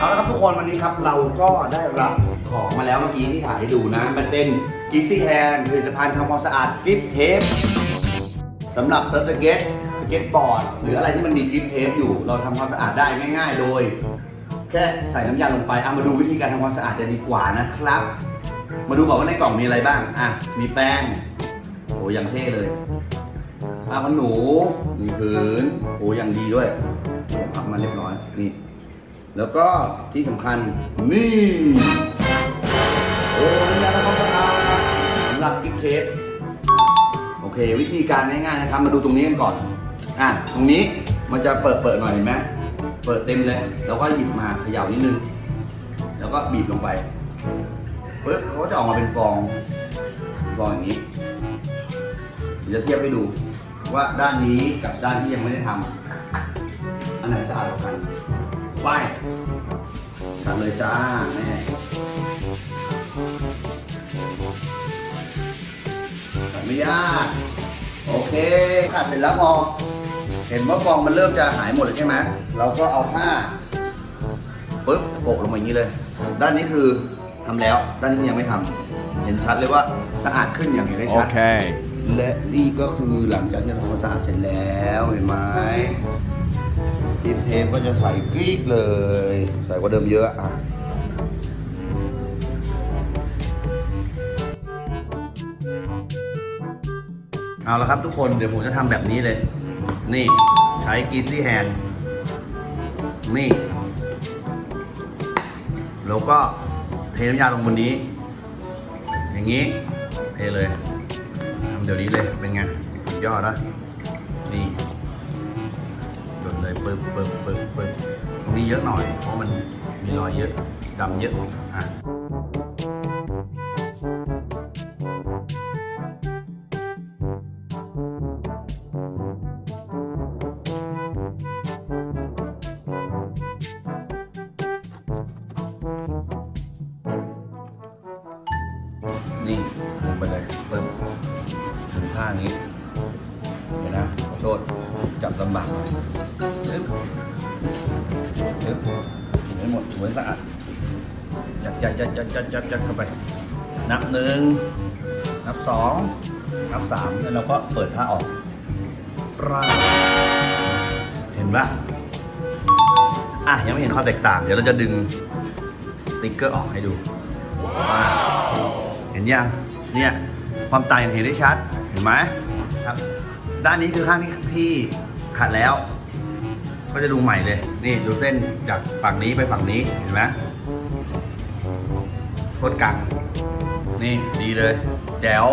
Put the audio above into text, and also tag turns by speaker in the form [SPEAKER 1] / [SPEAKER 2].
[SPEAKER 1] เอาละครับทุกคนวันนี้ครับเราก็ได้รับของมาแล้วเมื่อกี้ที่ถ่ายให้ดูนะ มันเป็นกิซี่แฮนผลิตภัณฑ์ทำความสะอาดกิฟเทปสำหรับเซิร์ฟสเก็ตสเก็ตบอร์ด หรืออะไรที่มันมีกิฟเทปอยู่ เราทำความสะอาดได้ง่ายๆ โดย แค่ใส่น้ำยาลงไปเอามาดูวิธีการทำความสะอาดกันดีกว่านะครับ มาดูก่อนว่าในกล่องมีอะไรบ้างอะมีแป้งโอ้ยังเท่เลยผ้าขนหนูมีพื้นโอ้ยังดีด้วยโอ้พับมาเรียบร้อยนี่ แล้วก็ที่สำคัญนี่โอ้น้ำยาทำความสะอาสำหรับกิ๊กเทปโอเค วิธีการง่ายๆนะครับ มาดูตรงนี้กันก่อนอะตรงนี้มันจะเปิดเปิดหน่อยเห็นไหมเปิดเต็มเลย แล้วก็หยิบมาเขย่านิดนึง แล้วก็บีบลงไปปึ๊บเขาจะออกมาเป็นฟองฟองอย่างนี้เดี๋ยวจะเทียบให้ดูว่าด้านนี้กับด้านที่ยังไม่ได้ทำอันไหนสะอาดกว่ากัน ไปตัดเลยจ้าแม่ตัดไม่ยากโอเคขัดเสร็จแล้วพอเห็นว่าฟองมันเริ่มจะหายหมดแล้วใช่ไหมเราก็เอาผ้าปึ๊บโปะลงมาอย่างนี้เลย ด้านนี้คือทำแล้ว ด้านนี้ยังไม่ทำเห็นชัดเลยว่าสะอาดขึ้นอย่างเห็นได้ชัด และนี่ก็คือหลังจากที่เราทำความสะอาดเสร็จแล้วเห็นไหมทีเทปก็จะใส่กรีกเลย ใส่กว่าเดิมเยอะอะเอาละครับทุกคนเดี๋ยวผมจะทำแบบนี้เลย นี่ใช้กีซี่แฮนด์นี่ แล้วก็เทน้ำยาลงบนนี้ อย่างนี้ เทเลย เดี๋ยวนี้เลยเป็นไงสุดยอดนะนี่หยดเลยปึ๊บปึ๊บปึ๊บปึ๊บตรงนี้เยอะหน่อย เพราะมันมีรอยเยอะดำเยอะอะ โทษจับลำบากหน่อยปึ๊บปึ๊บถูให้หมดถูให้สะอาดยัดยัดยัดยัดยัดยัดยัดเข้าไป นับหนึ่งนับสองนับสามแล้วเราก็เปิดผ้าออกฟราเห็นปะอะยังไม่เห็นข้อแตกต่าง เดี๋ยวเราจะดึงติ๊กเกอร์ออกให้ดูว่าเห็นยังเนี่ยความต่างเห็นได้ชัด เห็นไหมครับ ด้านนี้คือข้างที่ที่ขัดแล้ว ก็จะดูใหม่เลย นี่ดูเส้นจากฝั่งนี้ไปฝั่งนี้เห็นไหมโคตรกังนี่ดีเลย แจ๋ว